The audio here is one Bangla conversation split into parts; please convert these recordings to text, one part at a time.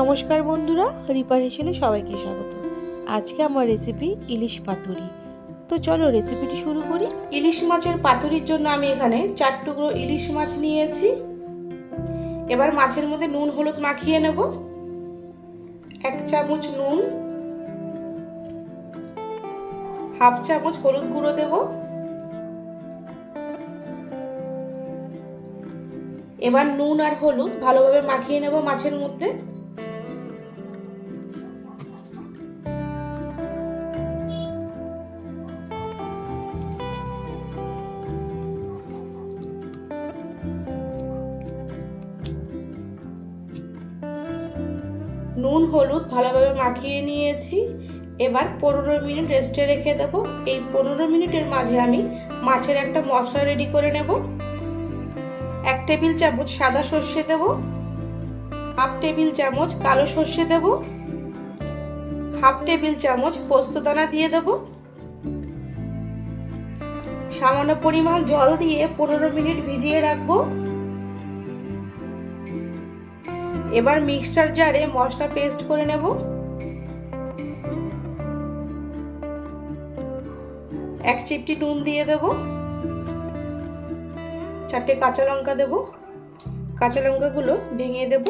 নমস্কার বন্ধুরা রিপার হেসেলে সবাইকে স্বাগত। আজকে আমার রেসিপি ইলিশ পাতুরি। তো চলো রেসিপিটি শুরু করি। ইলিশ মাছের পাতুরির জন্য আমি এখানে চার টুকরো ইলিশ মাছ নিয়েছি। এবার মাছের মধ্যে নুন, হলুদ মাখিয়ে নেব। এক চামচ নুন। হাফ চামচ হলুদ গুঁড়ো দেব। এবার নুন আর হলুদ ভালোভাবে মাখিয়ে নেব মাছের মধ্যে। নুন, হলুদ ভালোভাবে মাখিয়ে নিয়েছি। এবার পনেরো মিনিট রেস্টে রেখে দেব। এই পনেরো মিনিটের মাঝে আমি মাছের একটা মশলা রেডি করে নেব। এক টেবিল চামচ সাদা সর্ষে দেব। হাফ টেবিল চামচ কালো সর্ষে দেব। হাফ টেবিল চামচ পোস্তদানা দিয়ে দেব। সামান্য পরিমাণ জল দিয়ে পনেরো মিনিট ভিজিয়ে রাখব। এবার মিক্সচার জারে মশলা পেস্ট করে নেব। এক চিপটি নুন দিয়ে দেব। চারটে কাঁচা লঙ্কা দেব। কাঁচা লঙ্কাগুলো ভেঙে দেব।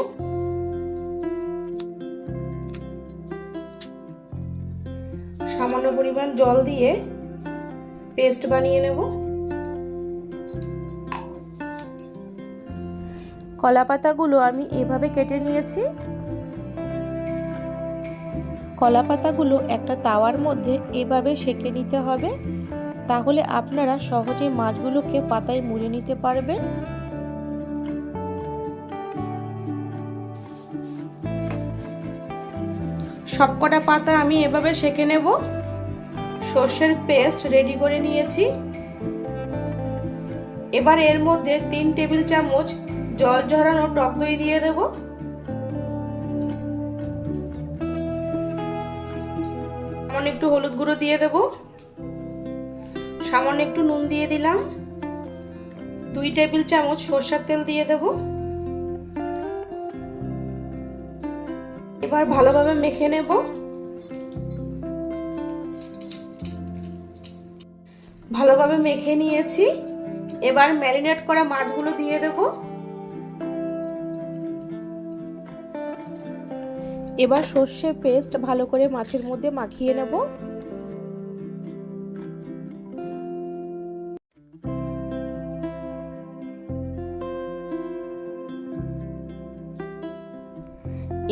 সামান্য পরিমাণ জল দিয়ে পেস্ট বানিয়ে নেব। কলা পাতাগুলো আমি এভাবে কেটে নিয়েছি। কলা পাতাগুলো একটা তাওয়ার মধ্যে এভাবে সেঁকে নিতে হবে। তাহলে আপনারা সহজে মাছগুলোকে পাতায় মুড়ে নিতে পারবেন। সবকটা পাতা আমি এভাবে সেঁকে নেব। সর্ষের পেস্ট রেডি করে নিয়েছি। এবার এর মধ্যে তিন টেবিল চামচ জল ঝরানো টক দই দিয়ে দেব। সামান্য একটু হলুদ গুঁড়ো দিয়ে দেব। সামান্য একটু নুন দিয়ে দিলাম। দুই টেবিল চামচ সর্ষার তেল দিয়ে দেব। এবার ভালোভাবে মেখে নেব। ভালোভাবে মেখে নিয়েছি। এবার ম্যারিনেট করা মাছগুলো দিয়ে দেবো। এবার সর্ষে পেস্ট ভালো করে মাছের মধ্যে মাখিয়ে নেব।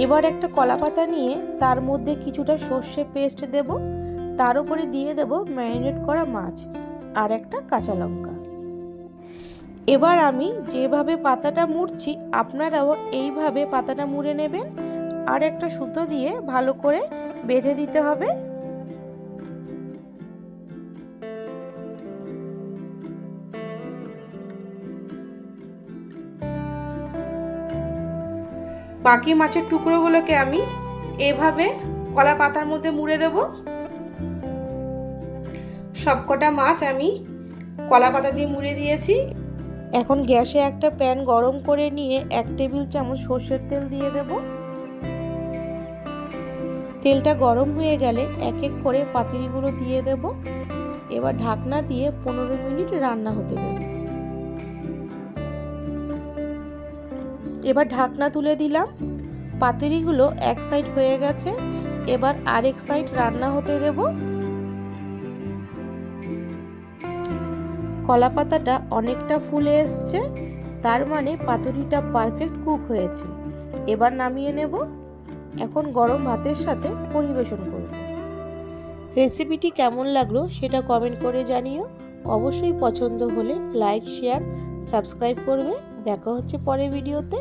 এবার একটা কলা পাতা নিয়ে তার মধ্যে কিছুটা সর্ষে পেস্ট দেব। তার উপরে দিয়ে দেব ম্যারিনেট করা মাছ আর একটা কাঁচা লঙ্কা। এবার আমি যেভাবে পাতাটা মুড়ছি, আপনারাও এইভাবে পাতাটা মুড়ে নেবেন। আর একটা সুতো দিয়ে ভালো করে বেঁধে দিতে হবে। বাকি মাছের টুকরোগুলোকে আমি এভাবে কলা পাতার মধ্যে মুড়ে দেব। সবকটা মাছ আমি কলা পাতা দিয়ে মুড়ে দিয়েছি। এখন গ্যাসে একটা প্যান গরম করে নিয়ে এক টেবিল চামচ সর্ষের তেল দিয়ে দেবো। তেলটা গরম হয়ে গেলে এক এক করে পাতুরিগুলো দিয়ে দেব। এবার ঢাকনা দিয়ে পনেরো মিনিট রান্না হতে দেব। এবার ঢাকনা তুলে দিলাম। পাতুরিগুলো এক সাইড হয়ে গেছে। এবার আরেক সাইড রান্না হতে দেব। কলা পাতাটা অনেকটা ফুলে এসছে। তার মানে পাতুরিটা পারফেক্ট কুক হয়েছে। এবার নামিয়ে নেব। এখন গরম ভাতের সাথে পরিবেশন করব। রেসিপিটি কেমন লাগল সেটা কমেন্ট করে জানিও। অবশ্যই পছন্দ হলে লাইক শেয়ার সাবস্ক্রাইব করবে। দেখা হচ্ছে পরের ভিডিওতে